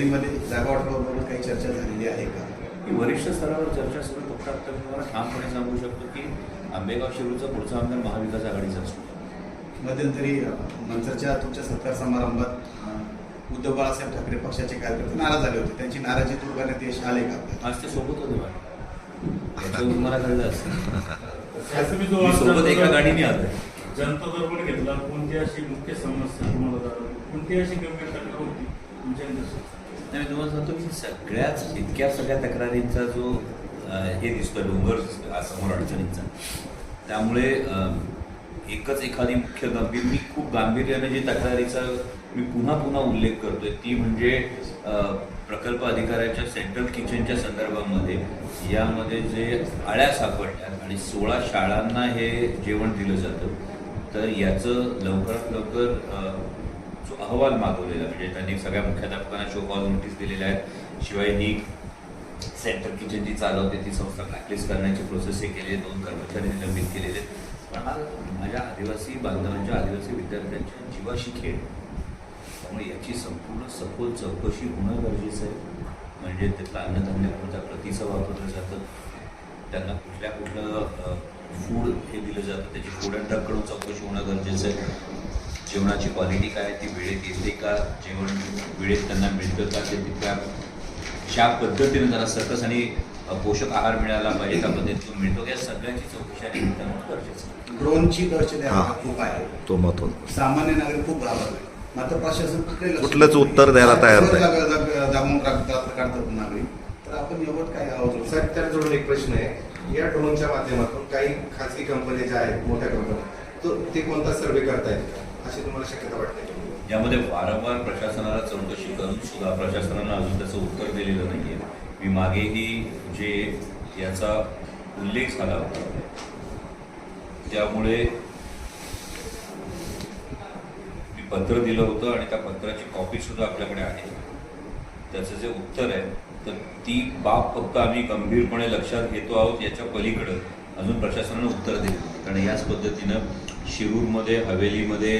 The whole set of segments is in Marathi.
गाडीमध्ये जागा वाटपाबाबत काही चर्चा झालेली आहे का? ही वरिष्ठ स्तरावर चर्चा सुरू फक्त आता मी तुम्हाला ठामपणे सांगू शकतो की आंबेगाव शिरूरचा पुढचा आमदार महाविकास आघाडीचा असतो. मध्यंतरी नंतरच्या तुमच्या सत्कार समारंभात उद्धव बाळासाहेब ठाकरे पक्षाचे कार्यकर्ते नाराज झाले होते. त्यांची नाराजी दूर करण्यात यश आले का? आज ते सोबत होते मला तुम्हाला कळलं असतं सोबत एका जनता- गाडीने आलोय. जनता दरबार घेतला. कोणती अशी मुख्य समस्या तुम्हाला? कोणती अशी गंभीर तक्रार होती तुमच्या नाही, मी तुम्हाला सांगतो की सगळ्याच इतक्या सगळ्या तक्रारींचा जो हे दिसतोय डोंगर समोर अडचणींचा त्यामुळे एकच एखादी मुख्य गंभीर मी खूप गांभीर्याने जी तक्रारीचा मी पुन्हा पुन्हा उल्लेख करतोय ती म्हणजे प्रकल्प अधिकाऱ्याच्या सेंट्रल किचनच्या संदर्भामध्ये यामध्ये जे आळ्या सापडल्यात आणि सोळा शाळांना हे जेवण दिलं जातं तर याचं लवकरात लवकर जो अहवाल मागवलेला म्हणजे त्यांनी सगळ्या मुख्याध्यापकांना शो कॉल नोटीस दिलेल्या आहेत शिवाय ही सेंट्रल किचन जी चालवते ती संस्था ब्लॅकलिस्ट करण्याची प्रोसेस हे केली आहे. दोन कर्मचारी निलंबित केलेले आहेत. पण हा माझ्या आदिवासी बांधवांच्या आदिवासी विद्यार्थ्यांच्या जीवाशी खेळ. त्यामुळे याची संपूर्ण सखोल चौकशी होणं गरजेचं आहे. म्हणजे त्यातला अन्नधान्य कोणत्या प्रतीचं वापरलं जातं. त्यांना कुठल्या कुठलं फूड हे दिलं जातं. त्याची फूड अँड ड्रगकडून चौकशी होणं गरजेचं आहे. जेवणाची क्वालिटी काय आहे, ती वेळेत येते का? जेवण वेळेत त्यांना मिळतं का? ते तिथल्या ज्या पद्धतीने त्यांना सकस आणि पोषक आहार मिळाला पाहिजे त्या पद्धतीतून मिळतो. या सगळ्याची चौकशी आणि गरजेचं ड्रोनची खूप आहे. तो सामान्य नागरिक खूप घाबरले. मात्र प्रशासन कुठलंच. उत्तर द्यायला तयार नाही. राखतात काढतात नागरिक तर आपण यावर काय आवाज साहेब त्याला जोडून एक प्रश्न आहे. या ड्रोनच्या माध्यमातून काही खाजगी कंपन्या ज्या आहेत मोठ्या कंपन्या तो ते कोणता सर्वे करतायत? अशी तुम्हाला शक्यता वाटते यामध्ये वारंवार प्रशासनाला चौकशी करून सुद्धा प्रशासनानं अजून त्याचं उत्तर दिलेलं नाहीये. मी मागेही जे याचा उल्लेख झाला होता त्यामुळे मी पत्र दिलं होतं आणि त्या पत्राची कॉपी सुद्धा आपल्याकडे आहे. त्याचं जे उत्तर आहे तर ती बाब फक्त आम्ही गंभीरपणे लक्षात घेतो आहोत याच्या पलीकडं. अजून प्रशासनानं उत्तर दिलं कारण याच पद्धतीनं शिरूरमध्ये हवेलीमध्ये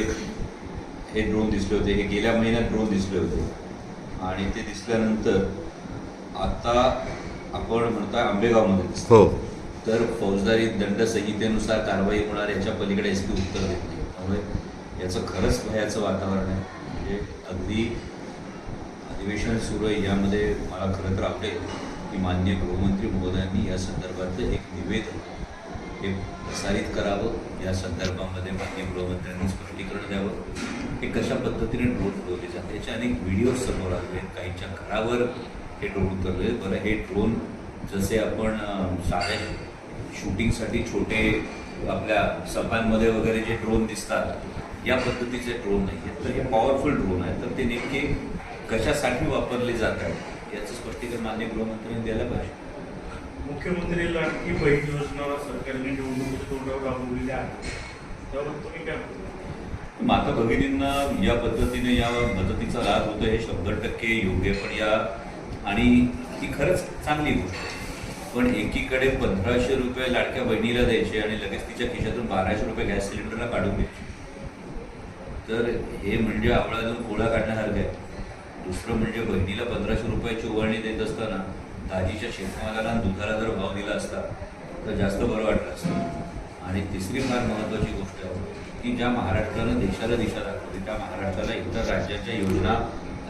हे ड्रोन दिसले होते. हे गेल्या महिन्यात ड्रोन दिसले होते. आणि ते दिसल्यानंतर आता आपण म्हणताय आंबेगावमध्ये दिसतं हो. तर फौजदारी दंड संहितेनुसार कारवाई होणार याच्या पलीकडे एस पी उत्तर देत नाही. त्यामुळे याचं खरंच भयाचं वातावरण आहे. म्हणजे अगदी अधिवेशन सुरू आहे. यामध्ये मला खरं तर आवडेल की मान्य गृहमंत्री महोदयांनी या संदर्भातलं एक निवेदन हे प्रसारित करावं या संदर्भामध्ये मान्य गृहमंत्र्यांनी स्पष्टीकरण द्यावं. हे कशा पद्धतीने ड्रोन उडवले जाते? याचे अनेक व्हिडिओ समोर आले आहेत. काहींच्या घरावर हे ड्रोन उतरले बरं हे ड्रोन जसे आपण साध्या शूटिंगसाठी छोटे आपल्या सभांमध्ये वगैरे जे ड्रोन दिसतात या पद्धतीचे ड्रोन नाही आहेत. तर हे पॉवरफुल ड्रोन आहेत. तर ते नेमके कशासाठी वापरले जात आहेत याचं स्पष्टीकरण मान्य गृहमंत्र्यांनी द्यायला पाहिजे. मुख्यमंत्री लाडकी बहीण योजना सरकारने निवडणुकीच्या तोंडावर राबवलेली आहे त्यावर तुम्ही काय माता भगिनींना या पद्धतीने या मदतीचा लाभ होतो हे शंभर टक्के योग्य पण या आणि ती खरंच चांगली गोष्ट पण एकीकडे पंधराशे रुपये लाडक्या बहिणीला द्यायचे आणि लगेच तिच्या खिशातून बाराशे रुपये गॅस सिलेंडरला काढून द्यायचे. तर हे म्हणजे आवळातून गोळा काढण्यासारखं आहे. दुसरं म्हणजे बहिणीला पंधराशे रुपयाची उभारणी देत असताना दाजीच्या शेतमालाला दुधाला जर भाव दिला असता तर जास्त बरं वाटलं असतं. आणि तिसरी फार महत्त्वाची गोष्ट की ज्या महाराष्ट्रानं देशाला दिशा दाखवली त्या महाराष्ट्राला इतर राज्याच्या योजना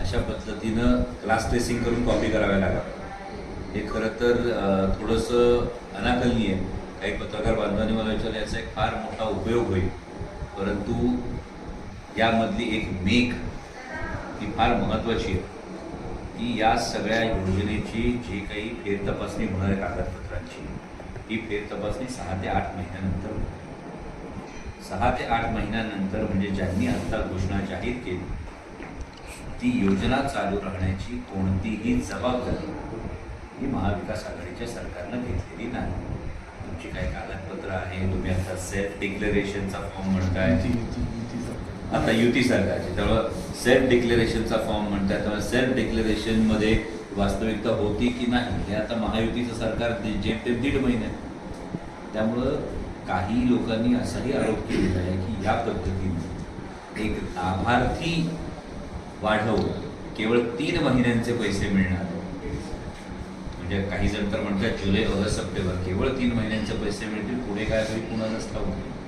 अशा पद्धतीनं क्लास ट्रेसिंग करून कॉपी कराव्या लागतात हे खरं तर थोडंसं अनाकलनीय आहे. काही पत्रकार बांधवांनी मला विचारलं याचा एक फार मोठा उपयोग होईल. परंतु यामधली एक मेक ही फार महत्त्वाची आहे. की या सगळ्या योजनेची जी काही फेर तपासणी होणार आहे कागदपत्रांची ही फेर तपासणी सहा ते आठ महिन्यानंतर सहा ते आठ महिन्यानंतर म्हणजे ज्यांनी आत्ता घोषणा जाहीर केली ती योजना चालू राहण्याची कोणतीही जबाबदारी ही महाविकास आघाडीच्या सरकारनं घेतलेली नाही तुमची काही कागदपत्र आहे तुम्ही आता सेल्फ डिक्लेरेशनचा फॉर्म म्हणताय आता युती सरकारची. त्यामुळं सेल्फ डिक्लेरेशनचा फॉर्म म्हणतात. त्यामुळे सेल्फ डिक्लेरेशनमध्ये वास्तविकता होती की नाही हे आता महायुतीचं सरकार जे ते दीड महिने. त्यामुळं काही लोकांनी असाही आरोप केलेला आहे की या पद्धतीने एक लाभार्थी वाढवून केवळ तीन महिन्यांचे पैसे मिळणार. म्हणजे काही जण तर म्हणतात जुलै ऑगस्ट सप्टेंबर केवळ तीन महिन्यांचे पैसे मिळतील पुढे काय होईल पुन्हा रस्ता होईल